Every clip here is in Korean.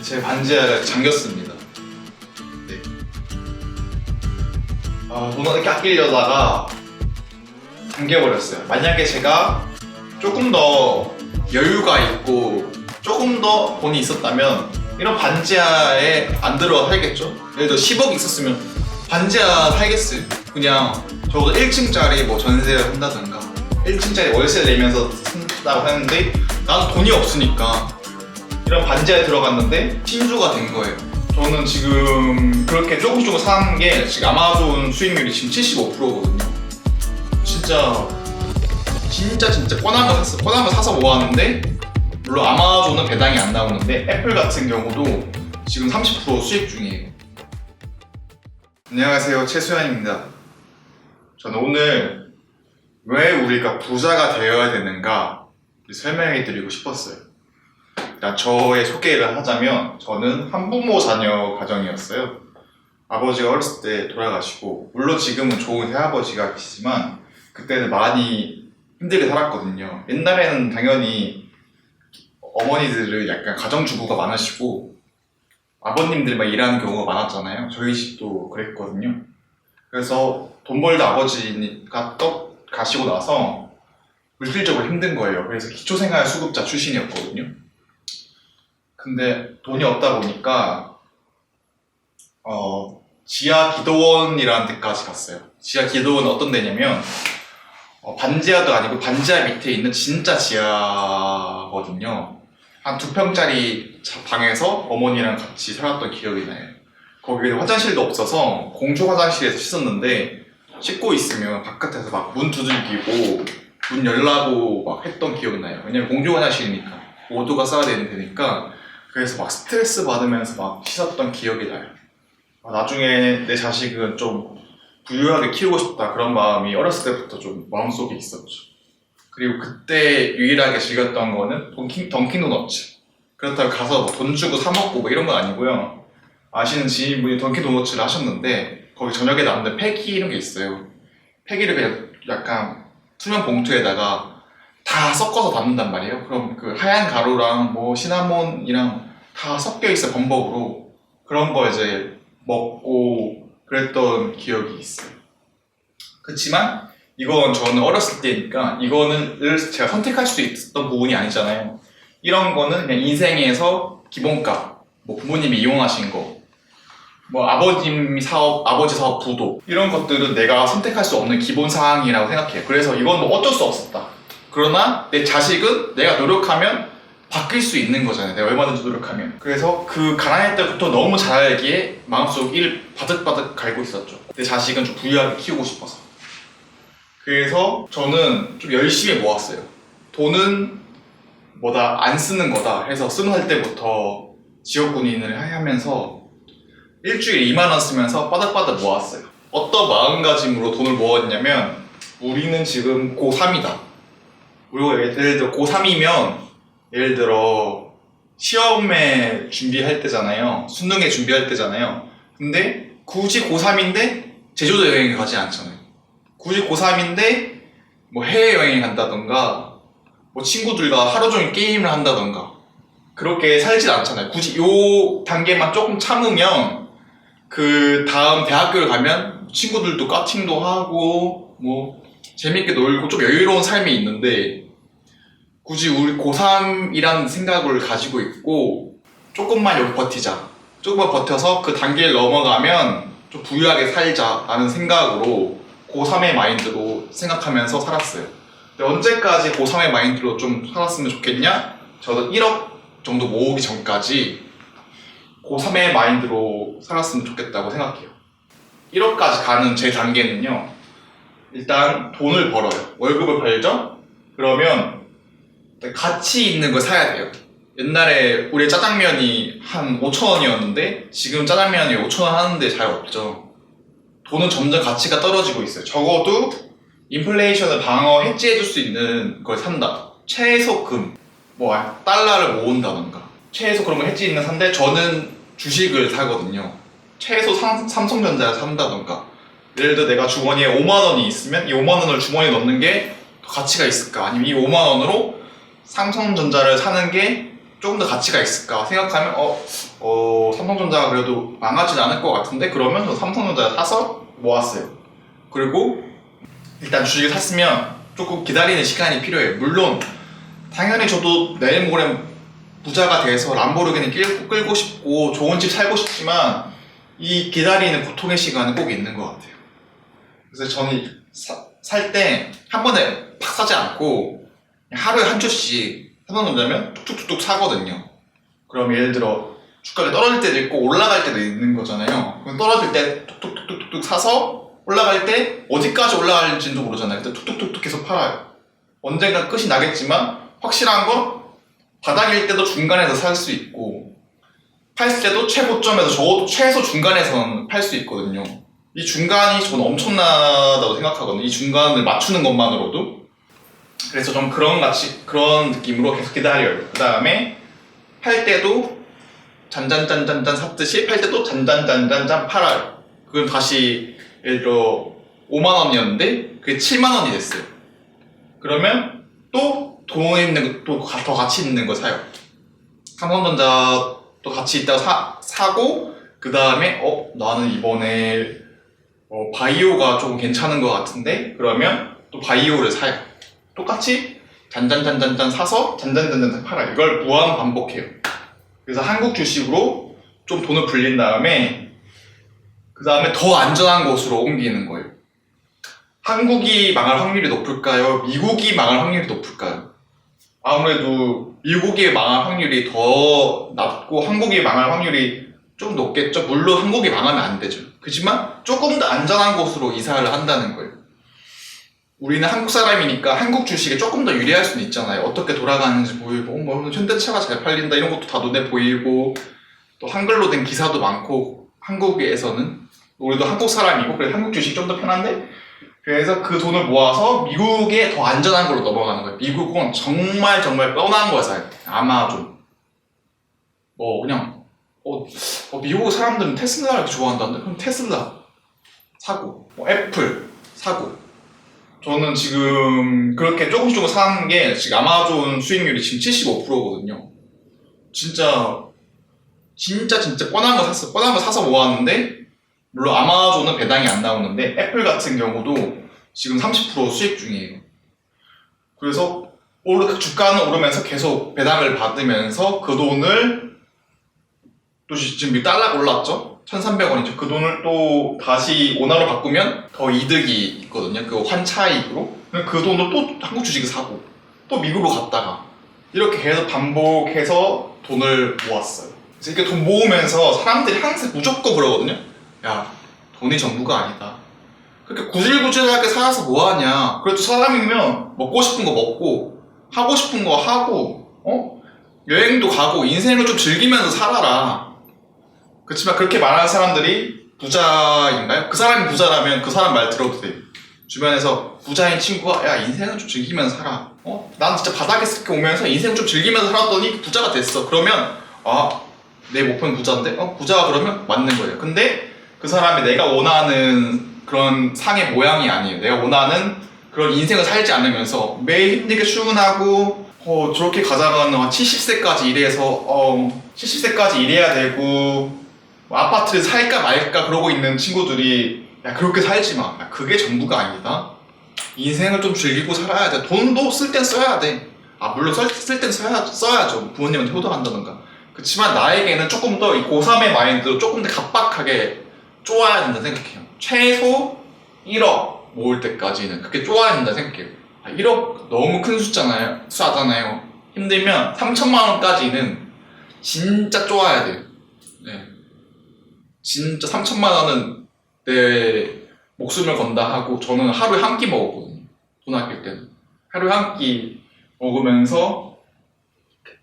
제 반지가 잠겼습니다. 네. 아, 이렇게 아끼려다가 잠겨버렸어요. 만약에 제가 조금 더 여유가 있고 조금 더 돈이 있었다면 이런 반지하에 안 들어가 살겠죠. 예를 들어 10억 있었으면 반지하 살겠어요. 그냥 적어도 1층짜리 뭐 전세를 한다든가 1층짜리 월세 내면서 산다고 하는데 난 돈이 없으니까 이런 반지하에 들어갔는데 신주가 된 거예요. 저는 지금 그렇게 조금씩 조금 사는 게 지금 아마존 수익률이 지금 75%거든요. 진짜 진짜 진짜 뻔한 거 샀어. 뻔한 거 사서 모았는데 물론 아마존은 배당이 안 나오는데 애플 같은 경우도 지금 30% 수익 중이에요. 안녕하세요 최수현입니다. 저는 오늘 왜 우리가 부자가 되어야 되는가 설명해 드리고 싶었어요. 자, 저의 소개를 하자면 저는 한부모 자녀 가정이었어요. 아버지가 어렸을 때 돌아가시고 물론 지금은 좋은 새아버지가 계시지만 그때는 많이 힘들게 살았거든요. 옛날에는 당연히 어머니들은 약간 가정주부가 많으시고 아버님들만 일하는 경우가 많았잖아요. 저희 집도 그랬거든요. 그래서 돈 벌다 아버지가 떡 가시고 나서 물질적으로 힘든 거예요. 그래서 기초생활 수급자 출신이었거든요. 근데 돈이 없다 보니까 어, 지하 기도원이라는 데까지 갔어요. 지하 기도원 어떤 데냐면 어, 반지하도 아니고 반지하 밑에 있는 진짜 지하거든요. 한 두 평짜리 자- 방에서 어머니랑 같이 살았던 기억이 나요. 거기에 화장실도 없어서 공중 화장실에서 씻었는데 씻고 있으면 바깥에서 막 문 두들기고 문 열라고 막 했던 기억이 나요. 왜냐면 공중 화장실이니까 모두가 써야 되는 데니까 그래서 막 스트레스 받으면서 막 씻었던 기억이 나요. 아, 나중에 내 자식은 좀 부유하게 키우고 싶다 그런 마음이 어렸을 때부터 좀 마음속에 있었죠. 그리고 그때 유일하게 즐겼던 거는 던킨, 던킨도너츠. 그렇다고 가서 뭐 돈 주고 사 먹고 뭐 이런 건 아니고요. 아시는 지인분이 던킨도너츠를 하셨는데 거기 저녁에 남는 폐기 이런 게 있어요. 폐기를 그냥 약간 투명 봉투에다가 다 섞어서 담는단 말이에요. 그럼 그 하얀 가루랑 뭐 시나몬이랑 다 섞여 있어 범벅으로 그런 거 이제 먹고 그랬던 기억이 있어요. 그렇지만 이건 저는 어렸을 때니까 이거는 늘 제가 선택할 수 있었던 부분이 아니잖아요. 이런 거는 그냥 인생에서 기본값, 뭐 부모님이 이용하신 거, 뭐 아버님 사업, 아버지 사업 부도 이런 것들은 내가 선택할 수 없는 기본 사항이라고 생각해요. 그래서 이건 뭐 어쩔 수 없었다. 그러나 내 자식은 내가 노력하면 바뀔 수 있는 거잖아요. 내가 얼마든지 노력하면. 그래서 그 가난할 때부터 너무 잘 알기에 마음속 일 바득바득 갈고 있었죠. 내 자식은 좀 부유하게 키우고 싶어서. 그래서 저는 좀 열심히 모았어요. 돈은 뭐다 안 쓰는 거다 해서 스무 살 때부터 지역군인을 하면서 일주일에 2만 원 쓰면서 바닥바닥 모았어요. 어떤 마음가짐으로 돈을 모았냐면 우리는 지금 고3이다. 그리고 예를 들어 고3이면 예를 들어 시험에 준비할 때잖아요. 수능에 준비할 때잖아요. 근데 굳이 고3인데 제주도 여행을 가지 않잖아요. 굳이 고3인데 뭐 해외여행 간다던가 뭐 친구들과 하루 종일 게임을 한다던가 그렇게 살진 않잖아요. 굳이 요 단계만 조금 참으면 그 다음 대학교를 가면 친구들도 까팅도 하고 뭐 재밌게 놀고 좀 여유로운 삶이 있는데 굳이 우리 고3이라는 생각을 가지고 있고 조금만 여기 버티자. 조금만 버텨서 그 단계를 넘어가면 좀 부유하게 살자라는 생각으로 고3의 마인드로 생각하면서 살았어요. 근데 언제까지 고3의 마인드로 좀 살았으면 좋겠냐? 저는 1억 정도 모으기 전까지 고3의 마인드로 살았으면 좋겠다고 생각해요. 1억까지 가는 제 단계는요 일단 돈을 벌어요 월급을 벌죠? 그러면 가치 있는 걸 사야 돼요. 옛날에 우리 짜장면이 한 5천 원이었는데 지금 짜장면이 5천 원 하는데 잘 없죠. 돈은 점점 가치가 떨어지고 있어요. 적어도 인플레이션을 방어 해지해줄 수 있는 걸 산다. 최소 금, 뭐 달러를 모은다던가 최소 그런 거 해지 있는 산데 저는 주식을 사거든요. 최소 삼, 삼성전자를 산다던가 예를 들어 내가 주머니에 5만 원이 있으면 이 5만 원을 주머니에 넣는 게 더 가치가 있을까? 아니면 이 5만 원으로 삼성전자를 사는 게 조금 더 가치가 있을까 생각하면 어, 어 삼성전자가 그래도 망하진 않을 것 같은데 그러면 저 삼성전자 사서 모았어요. 그리고 일단 주식을 샀으면 조금 기다리는 시간이 필요해요. 물론 당연히 저도 내일 모레 부자가 돼서 람보르기니 끌고, 끌고 싶고 좋은 집 살고 싶지만 이 기다리는 고통의 시간은 꼭 있는 것 같아요. 그래서 저는 살 때 한 번에 팍 사지 않고 하루에 한 주씩 삼성전자면 툭툭툭툭 사거든요. 그럼 예를 들어 주가가 떨어질 때도 있고 올라갈 때도 있는 거잖아요. 그럼 떨어질 때 툭툭툭툭툭 사서 올라갈 때 어디까지 올라갈지도 모르잖아요. 그때 툭툭툭툭 계속 팔아요. 언젠가 끝이 나겠지만 확실한 건 바닥일 때도 중간에서 살 수 있고 팔 때도 최고점에서 적어도 최소 중간에서는 팔수 있거든요. 이 중간이 저는 엄청나다고 생각하거든요. 이 중간을 맞추는 것만으로도. 그래서 좀 그런 같이 그런 느낌으로 계속 기다려요. 그 다음에 팔 때도 잔잔잔잔잔 샀듯이 팔 때도 잔잔잔잔잔 팔아요. 그럼 다시 예를 들어 5만 원이었는데 그게 7만 원이 됐어요. 그러면 또 돈 있는 거, 또더 가치 있는 거 사요. 삼성전자 또 같이 있다가 사, 사고 그 다음에 어 나는 이번에 어, 바이오가 조금 괜찮은 것 같은데 그러면 또 바이오를 사요. 똑같이 잔잔잔잔잔 사서 잔잔잔잔 팔아요. 이걸 무한 반복해요. 그래서 한국 주식으로 좀 돈을 불린 다음에 그 다음에 더 안전한 곳으로 옮기는 거예요. 한국이 망할 확률이 높을까요? 미국이 망할 확률이 높을까요? 아무래도 미국이 망할 확률이 더 낮고 한국이 망할 확률이 좀 높겠죠. 물론 한국이 망하면 안 되죠. 그렇지만 조금 더 안전한 곳으로 이사를 한다는 거예요. 우리는 한국 사람이니까 한국 주식에 조금 더 유리할 수는 있잖아요. 어떻게 돌아가는지 보이고, 뭐 현대차가 잘 팔린다 이런 것도 다 눈에 보이고, 또 한글로 된 기사도 많고 한국에서는 우리도 한국 사람이고 그래서 한국 주식 좀 더 편한데 그래서 그 돈을 모아서 미국에 더 안전한 걸로 넘어가는 거예요. 미국은 정말 정말 뻔한 거 사요. 아마존. 뭐 그냥 어, 어, 미국 사람들은 테슬라를 좋아한다는데 그럼 테슬라 사고 뭐 애플 사고 저는 지금 그렇게 조금씩 조금 사는 게 지금 아마존 수익률이 지금 75%거든요. 진짜 진짜 진짜 뻔한 거 샀어. 뻔한 거 사서 모았는데 물론 아마존은 배당이 안 나오는데 애플 같은 경우도 지금 30% 수익 중이에요. 그래서 오르 주가는 오르면서 계속 배당을 받으면서 그 돈을 또 지- 지금 달러가 올랐죠? 1,300원이죠. 그 돈을 또 다시 원화로 바꾸면 더 이득이 있거든요. 그 환차익으로. 그 돈을 또 한국 주식을 사고 또 미국으로 갔다가 이렇게 계속 반복해서 돈을 모았어요. 그래서 이렇게 돈 모으면서 사람들이 항상 무조건 그러거든요. 야, 돈이 전부가 아니다. 그렇게 구질구질하게 살아서 뭐하냐. 그래도 사람이면 먹고 싶은 거 먹고, 하고 싶은 거 하고, 어? 여행도 가고, 인생을 좀 즐기면서 살아라. 그렇지만 그렇게 말하는 사람들이 부자인가요? 그 사람이 부자라면 그 사람 말 들어도 돼요. 주변에서 부자인 친구가, 야, 인생은 좀 즐기면서 살아. 어? 난 진짜 바닥에 이렇게 오면서 인생 좀 즐기면서 살았더니 부자가 됐어. 그러면, 아, 내 목표는 부자인데 어 부자가 그러면 맞는 거예요 근데 그 사람이 내가 원하는 그런 상의 모양이 아니에요 내가 원하는 그런 인생을 살지 않으면서 매일 힘들게 출근하고 어 저렇게 가다가는 한 70세까지 일해서 어 70세까지 일해야 되고 뭐 아파트를 살까 말까 그러고 있는 친구들이 야 그렇게 살지 마 야, 그게 전부가 아니다 인생을 좀 즐기고 살아야 돼 돈도 쓸 땐 써야 돼 아 물론 쓸 땐 써야, 써야죠 부모님한테 효도한다던가 그렇지만 나에게는 조금 더 이 고3의 마인드로 조금 더 각박하게 쪼아야 된다 생각해요. 최소 1억 모을 때까지는 그렇게 쪼아야 된다 생각해요. 아, 1억 너무 큰 숫자잖아요. 숫자잖아요. 힘들면 3천만 원까지는 진짜 쪼아야 돼요. 네. 진짜 3천만 원은 내 목숨을 건다 하고 저는 하루에 한 끼 먹었거든요. 고등학교 때는. 하루에 한 끼 먹으면서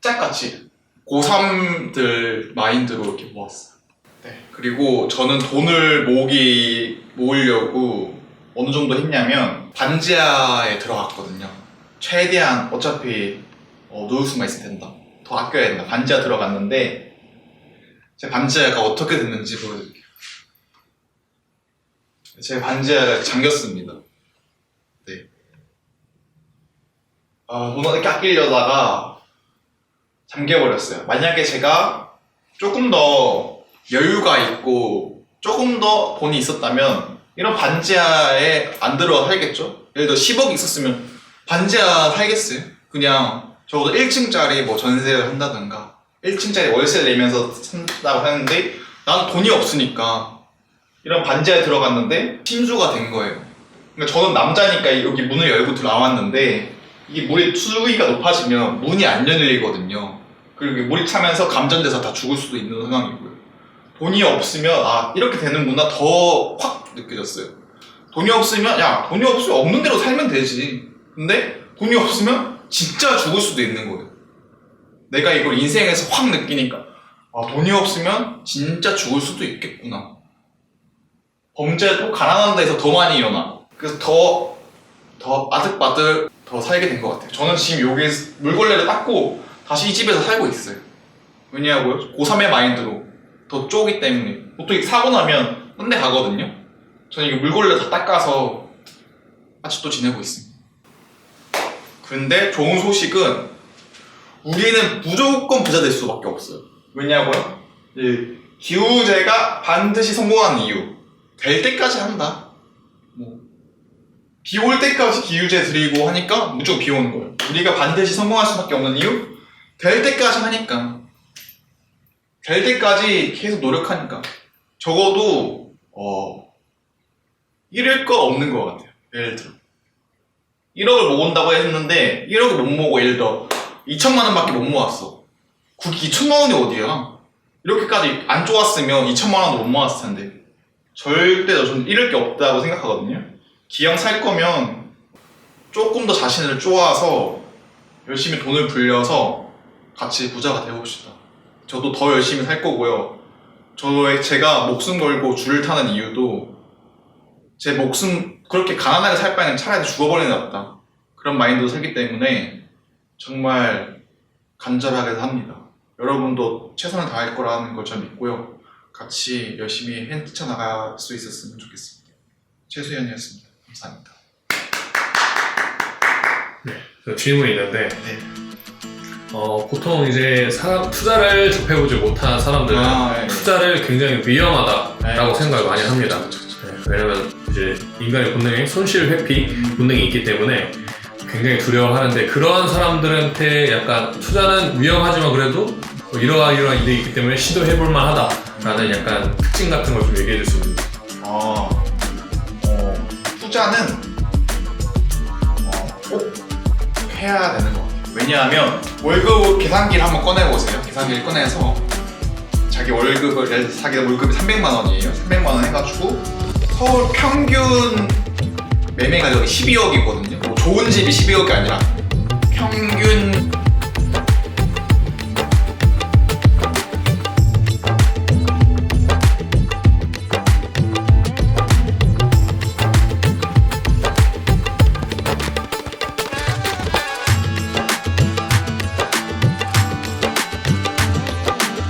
짝같이 고3들 마인드로 이렇게 모았어요. 네. 그리고 저는 돈을 모으기, 모으려고 어느 정도 했냐면 반지하에 들어갔거든요. 최대한 어차피 어, 놓을 수만 있으면 된다. 더 아껴야 된다. 반지하 들어갔는데 제 반지하가 어떻게 됐는지 보여드릴게요. 제 반지하가 잠겼습니다. 네. 아, 이렇게 아끼려다가 잠겨버렸어요. 만약에 제가 조금 더 여유가 있고 조금 더 돈이 있었다면 이런 반지하에 안 들어 살겠죠? 예를 들어 10억이 있었으면 반지하 살겠어요? 그냥 적어도 1층짜리 뭐 전세를 한다든가 1층짜리 월세를 내면서 산다고 하는데 난 돈이 없으니까 이런 반지하에 들어갔는데 신주가 된 거예요. 그러니까 저는 남자니까 여기 문을 열고 들어왔는데 이게 물의 수위가 높아지면 문이 안 열리거든요. 그리고 물이 차면서 감전돼서 다 죽을 수도 있는 상황이고요. 돈이 없으면 아 이렇게 되는구나 더 확 느껴졌어요. 돈이 없으면 야 돈이 없으면 없는 대로 살면 되지. 근데 돈이 없으면 진짜 죽을 수도 있는 거예요. 내가 이걸 인생에서 확 느끼니까 아 돈이 없으면 진짜 죽을 수도 있겠구나. 범죄도 가난한 데서 더 많이 일어나. 그래서 더, 더 아득바득 더 살게 된 것 같아요. 저는 지금 여기 물걸레를 닦고 다시 이 집에서 살고 있어요. 왜냐고요? 고3의 마인드로 더 쪼기 때문에. 보통 사고 나면 딴데 가거든요. 저는 이거 물걸레 다 닦아서 아직도 지내고 있습니다. 근데 좋은 소식은 우리는 무조건 부자 될 수밖에 없어요. 왜냐고요? 이 기우제가 반드시 성공하는 이유. 될 때까지 한다. 뭐, 비 올 때까지 기우제 드리고 하니까 무조건 비 오는 거예요. 우리가 반드시 성공할 수밖에 없는 이유? 될 때까지 하니까. 될 때까지 계속 노력하니까. 적어도, 어, 잃을 거 없는 것 같아요. 예를 들어. 1억을 모은다고 했는데, 1억을 못 모으고 예를 들어, 2천만 원밖에 못 모았어. 그게 2천만 원이 어디야? 이렇게까지 안 좋았으면 2천만 원도 못 모았을 텐데. 절대 저는 잃을 게 없다고 생각하거든요. 기왕 살 거면 조금 더 자신을 쪼아서 열심히 돈을 불려서 같이 부자가 되어봅시다. 저도 더 열심히 살 거고요. 저의 제가 목숨 걸고 줄을 타는 이유도 제 목숨 그렇게 가난하게 살 바에는 차라리 죽어버리는 게 낫다. 그런 마인드로 살기 때문에 정말 간절하게 삽니다. 여러분도 최선을 다할 거라는 걸전 믿고요. 같이 열심히 헤쳐 나갈 수 있었으면 좋겠습니다. 최수연이었습니다. 감사합니다. 그 질문이 있는데 네. 어, 보통 이제 사람 투자를 접해보지 못한 사람들은 아, 네. 투자를 굉장히 위험하다라고 네. 생각을 많이 합니다. 네, 왜냐면 이제 인간의 본능에 손실 회피 본능이 있기 때문에 굉장히 두려워하는데 그런 사람들한테 약간 투자는 위험하지만 그래도 뭐 이러한 이러한 일이 있기 때문에 시도해볼 만하다라는 약간 특징 같은 걸 좀 얘기해 줄 수 있는 아, 어, 투자는 어, 꼭 해야 되는 것 같아요. 왜냐하면 월급 계산기를 한번 꺼내보세요. 계산기를 꺼내서 자기 월급을 자기 월급이 300만 원이에요. 300만 원 해가지고 서울 평균 매매 가격이 12억이거든요. 뭐 좋은 집이 12억이 아니라 평균